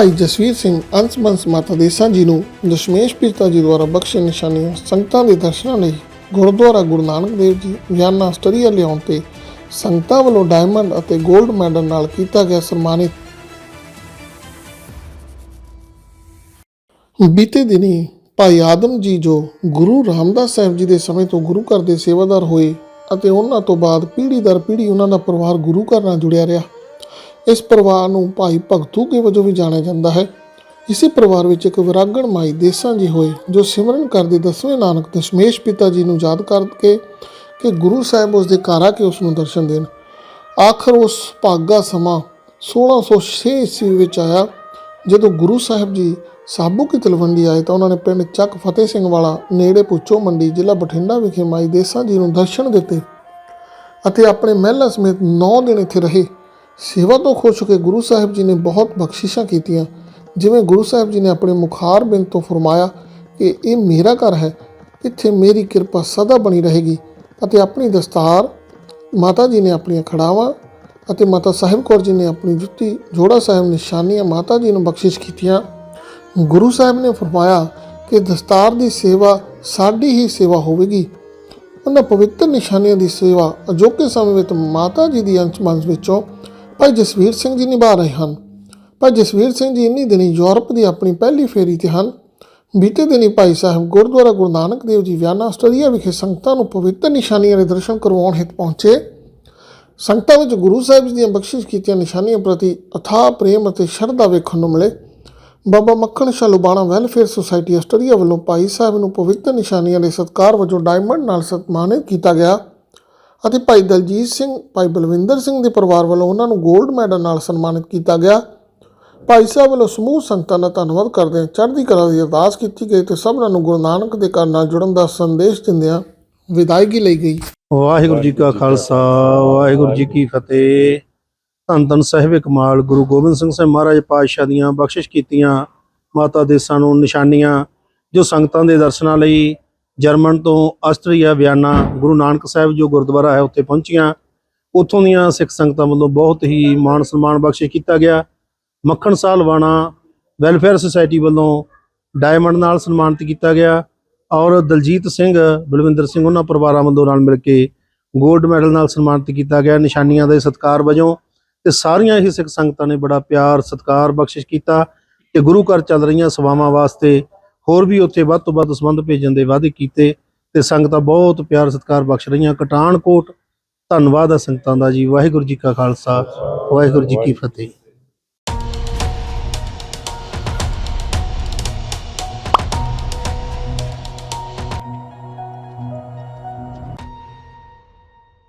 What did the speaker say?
ਭਾਈ ਜਸਵੀਰ ਸਿੰਘ ਅੰਸਬੰਸ ਮਾਤਾ ਦੇਸਾਂ ਜੀ ਨੂੰ ਦਸ਼ਮੇਸ਼ ਪਿਤਾ ਜੀ ਦੁਆਰਾ ਬਖਸ਼ੇ ਨਿਸ਼ਾਨੀਆਂ ਸੰਗਤਾਂ ਦੇ ਦਰਸ਼ਨਾਂ ਲਈ ਗੁਰਦੁਆਰਾ ਗੁਰੂ ਨਾਨਕ ਦੇਵ ਜੀ ਵਿਆਨਾ ਆਸਟਰੀਆ ਲਿਆਉਣ ਤੇ ਸੰਗਤਾਂ ਵੱਲੋਂ ਡਾਇਮੰਡ ਅਤੇ 골ਡ ਮੈਡਲ ਨਾਲ ਕੀਤਾ ਗਿਆ ਸਨਮਾਨਿਤ। ਬੀਤੇ ਦਿਨੀ ਭਾਈ ਆਦਮ ਜੀ ਜੋ ਗੁਰੂ ਰਾਮਦਾਸ ਸਾਹਿਬ ਜੀ ਦੇ ਸਮੇਂ ਤੋਂ ਗੁਰੂ ਘਰ ਦੇ ਸੇਵਾਦਾਰ ਹੋਏ ਅਤੇ ਉਹਨਾਂ ਤੋਂ ਬਾਅਦ ਪੀੜ੍ਹੀ ਦਰ ਪੀੜ੍ਹੀ ਉਹਨਾਂ ਦਾ ਪਰਿਵਾਰ ਗੁਰੂ ਘਰ ਨਾਲ ਜੁੜਿਆ ਰਿਹਾ। ਇਸ ਪਰਿਵਾਰ ਨੂੰ ਭਾਈ ਭਗਤੂ ਕੇ ਵਜੋਂ ਵੀ ਜਾਣਿਆ ਜਾਂਦਾ ਹੈ। ਇਸੇ ਪਰਿਵਾਰ ਵਿੱਚ ਇੱਕ ਵਿਰਾਗਣ ਮਾਈ ਦੇਸਾਂ ਜੀ ਹੋਏ, ਜੋ ਸਿਮਰਨ ਕਰਦੇ ਦਸਵੇਂ ਨਾਨਕ ਦਸ਼ਮੇਸ਼ ਪਿਤਾ ਜੀ ਨੂੰ ਯਾਦ ਕਰਕੇ ਕਿ ਗੁਰੂ ਸਾਹਿਬ ਉਸ ਦੇ ਘਰ ਆ ਕੇ ਉਸ ਨੂੰ ਦਰਸ਼ਨ ਦੇਣ। ਆਖਰ ਉਸ ਭਾਗਾ ਸਮਾਂ 1606 ਈਸਵੀ ਵਿੱਚ ਆਇਆ। ਜਦੋਂ ਗੁਰੂ ਸਾਹਿਬ ਜੀ ਸਾਬੂ ਕੀ ਤਲਵੰਡੀ ਆਏ ਤਾਂ ਉਹਨਾਂ ਨੇ ਪਿੰਡ ਚੱਕ ਫਤਿਹ ਸਿੰਘ ਵਾਲਾ ਨੇੜੇ ਪੁੱਛੋ ਮੰਡੀ ਜ਼ਿਲ੍ਹਾ ਬਠਿੰਡਾ ਵਿਖੇ ਮਾਈ ਦੇਸਾਂ ਜੀ ਨੂੰ ਦਰਸ਼ਨ ਦਿੱਤੇ ਅਤੇ ਆਪਣੇ ਮਹਿਲਾ ਸਮੇਤ 9 ਦਿਨ ਇੱਥੇ ਰਹੇ। ਸੇਵਾ ਤੋਂ ਖੁਸ਼ ਹੋ ਕੇ ਗੁਰੂ ਸਾਹਿਬ ਜੀ ਨੇ ਬਹੁਤ ਬਖਸ਼ਿਸ਼ਾਂ ਕੀਤੀਆਂ, ਜਿਵੇਂ ਗੁਰੂ ਸਾਹਿਬ ਜੀ ਨੇ ਆਪਣੇ ਮੁਖਾਰ ਬਿੰਦ ਤੋਂ ਫਰਮਾਇਆ ਕਿ ਇਹ ਮੇਰਾ ਘਰ ਹੈ, ਇੱਥੇ ਮੇਰੀ ਕਿਰਪਾ ਸਦਾ ਬਣੀ ਰਹੇਗੀ ਅਤੇ ਆਪਣੀ ਦਸਤਾਰ ਮਾਤਾ ਜੀ ਨੇ ਆਪਣੀਆਂ ਖੜਾਵਾਂ ਅਤੇ ਮਾਤਾ ਸਾਹਿਬ ਕੌਰ ਜੀ ਨੇ ਆਪਣੀ ਜੁੱਤੀ ਜੋੜਾ ਸਾਹਿਬ ਨਿਸ਼ਾਨੀਆਂ ਮਾਤਾ ਜੀ ਨੂੰ ਬਖਸ਼ਿਸ਼ ਕੀਤੀਆਂ। ਗੁਰੂ ਸਾਹਿਬ ਨੇ ਫਰਮਾਇਆ ਕਿ ਦਸਤਾਰ ਦੀ ਸੇਵਾ ਸਾਡੀ ਹੀ ਸੇਵਾ ਹੋਵੇਗੀ। ਉਹਨਾਂ ਪਵਿੱਤਰ ਨਿਸ਼ਾਨੀਆਂ ਦੀ ਸੇਵਾ ਅਜੋਕੇ ਸਮੇਂ ਵਿੱਚ ਮਾਤਾ ਜੀ ਦੀ ਅੰਸ਼ ਮੰਸ਼ ਵਿੱਚੋਂ ਭਾਈ ਜਸਵੀਰ ਸਿੰਘ ਜੀ ਨਿਭਾ ਰਹੇ ਹਨ। ਭਾਈ ਜਸਵੀਰ ਸਿੰਘ ਜੀ ਇੰਨੀ ਦਿਨੀ ਯੂਰਪ ਦੀ ਆਪਣੀ ਪਹਿਲੀ ਫੇਰੀ ਤੇ ਹਨ। ਬੀਤੇ ਦਿਨੀ ਭਾਈ ਸਾਹਿਬ ਗੁਰਦੁਆਰਾ ਗੁਰੂ ਨਾਨਕ ਦੇਵ ਜੀ ਵਿਆਨਾ ਆਸਟ੍ਰੇਲੀਆ ਵਿਖੇ ਸੰਗਤਾਂ ਨੂੰ ਪਵਿੱਤਰ ਨਿਸ਼ਾਨੀਆਂ ਦੇ ਦਰਸ਼ਨ ਕਰਵਾਉਣ ਹਿਤ ਪਹੁੰਚੇ। ਸੰਗਤਾਂ ਵਿੱਚ ਗੁਰੂ ਸਾਹਿਬ ਜੀ ਦੀਆਂ ਬਖਸ਼ਿਸ਼ ਕੀਤੀਆਂ ਨਿਸ਼ਾਨੀਆਂ ਪ੍ਰਤੀ ਅਥਾਹ ਪ੍ਰੇਮ ਅਤੇ ਸ਼ਰਧਾ ਵੇਖਣ ਨੂੰ ਮਿਲੇ। Baba Makhan Shah Lubana welfare society Australia ਵੱਲੋਂ ਭਾਈ ਸਾਹਿਬ ਨੂੰ ਪਵਿੱਤਰ ਨਿਸ਼ਾਨੀਆਂ ਦੇ ਸਤਿਕਾਰ ਵਜੋਂ ਡਾਇਮੰਡ ਨਾਲ ਸਨਮਾਨਿਤ ਕੀਤਾ ਗਿਆ। ਅਤੇ ਭਾਈ ਦਲਜੀਤ ਸਿੰਘ ਭਾਈ ਬਲਵਿੰਦਰ ਸਿੰਘ ਦੇ ਪਰਿਵਾਰ ਵੱਲੋਂ ਉਹਨਾਂ ਨੂੰ 골ਡ ਮੈਡਲ ਨਾਲ ਸਨਮਾਨਿਤ ਕੀਤਾ ਗਿਆ। ਭਾਈ ਸਾਹਿਬ ਵੱਲੋਂ ਸਮੂਹ ਸੰਗਤਾਂ ਦਾ ਧੰਨਵਾਦ ਕਰਦੇ ਹਾਂ। ਚੜ੍ਹਦੀ ਕਲਾ ਦੀ ਅਰਦਾਸ ਕੀਤੀ ਗਈ ਤੇ ਸਭਨਾਂ ਨੂੰ ਗੁਰੂ ਨਾਨਕ ਦੇ ਘਰ ਨਾਲ ਜੁੜਨ ਦਾ ਸੰਦੇਸ਼ ਦਿੰਦਿਆਂ ਵਿਦਾਇਗੀ ਲਈ ਗਈ। ਵਾਹਿਗੁਰੂ ਜੀ ਕਾ ਖਾਲਸਾ ਵਾਹਿਗੁਰੂ ਜੀ ਕੀ ਫਤਿਹ। ਧੰਨ ਧੰਨ ਸਾਹਿਬ ਕਮਾਲ ਗੁਰੂ ਗੋਬਿੰਦ ਸਿੰਘ ਸਾਹਿਬ ਮਹਾਰਾਜ ਪਾਤਸ਼ਾਹ ਦੀਆਂ ਬਖਸ਼ਿਸ਼ ਕੀਤੀਆਂ। ਮਾਤਾ ਦੇਸਾਂ ਨੂੰ ਨਿਸ਼ਾਨੀਆਂ ਜੋ ਸੰਗਤਾਂ ਦੇ ਦਰਸ਼ਨਾਂ ਲਈ ਜਰਮਨ ਤੋਂ ਆਸਟਰੀਆ, ਵਿਆਨਾ, ਗੁਰੂ ਨਾਨਕ ਸਾਹਿਬ ਜੋ ਗੁਰਦੁਆਰਾ ਹੈ ਉੱਥੇ ਪਹੁੰਚੀਆਂ। ਉੱਥੋਂ ਦੀਆਂ ਸਿੱਖ ਸੰਗਤਾਂ ਵੱਲੋਂ ਬਹੁਤ ਹੀ ਮਾਣ ਸਨਮਾਨ ਬਖਸ਼ਿਸ਼ ਕੀਤਾ ਗਿਆ। ਮੱਖਣ ਸਾਹ ਲਵਾਣਾ ਵੈਲਫੇਅਰ ਸੁਸਾਇਟੀ ਵੱਲੋਂ ਡਾਇਮੰਡ ਨਾਲ ਸਨਮਾਨਿਤ ਕੀਤਾ ਗਿਆ ਔਰ ਦਲਜੀਤ ਸਿੰਘ, ਬਲਵਿੰਦਰ ਸਿੰਘ ਉਹਨਾਂ ਪਰਿਵਾਰਾਂ ਵੱਲੋਂ ਨਾਲ ਮਿਲ ਕੇ 골ਡ ਮੈਡਲ ਨਾਲ ਸਨਮਾਨਿਤ ਕੀਤਾ ਗਿਆ। ਨਿਸ਼ਾਨੀਆਂ ਦੇ ਸਤਿਕਾਰ ਵਜੋਂ ਤੇ ਸਾਰੀਆਂ ਹੀ ਸਿੱਖ ਸੰਗਤਾਂ ਨੇ ਬੜਾ ਪਿਆਰ ਸਤਿਕਾਰ ਬਖਸ਼ਿਸ਼ ਕੀਤਾ ਤੇ ਗੁਰੂ ਘਰ ਚੱਲ ਰਹੀਆਂ ਸੇਵਾਵਾਂ ਵਾਸਤੇ ਹੋਰ ਵੀ ਉੱਥੇ ਵੱਧ ਤੋਂ ਵੱਧ ਸੰਬੰਧ ਭੇਜਣ ਦੇ ਵਾਅਦੇ ਕੀਤੇ ਤੇ ਸੰਗਤਾਂ ਬਹੁਤ ਪਿਆਰ ਸਤਿਕਾਰ ਬਖਸ਼ ਰਹੀਆਂ। ਕਟਾਨਕੋਟ, ਧੰਨਵਾਦ ਹੈ ਸੰਗਤਾਂ ਦਾ ਜੀ। ਵਾਹਿਗੁਰੂ ਜੀ ਕਾ ਖਾਲਸਾ, ਵਾਹਿਗੁਰੂ ਜੀ ਕੀ ਫਤਿਹ।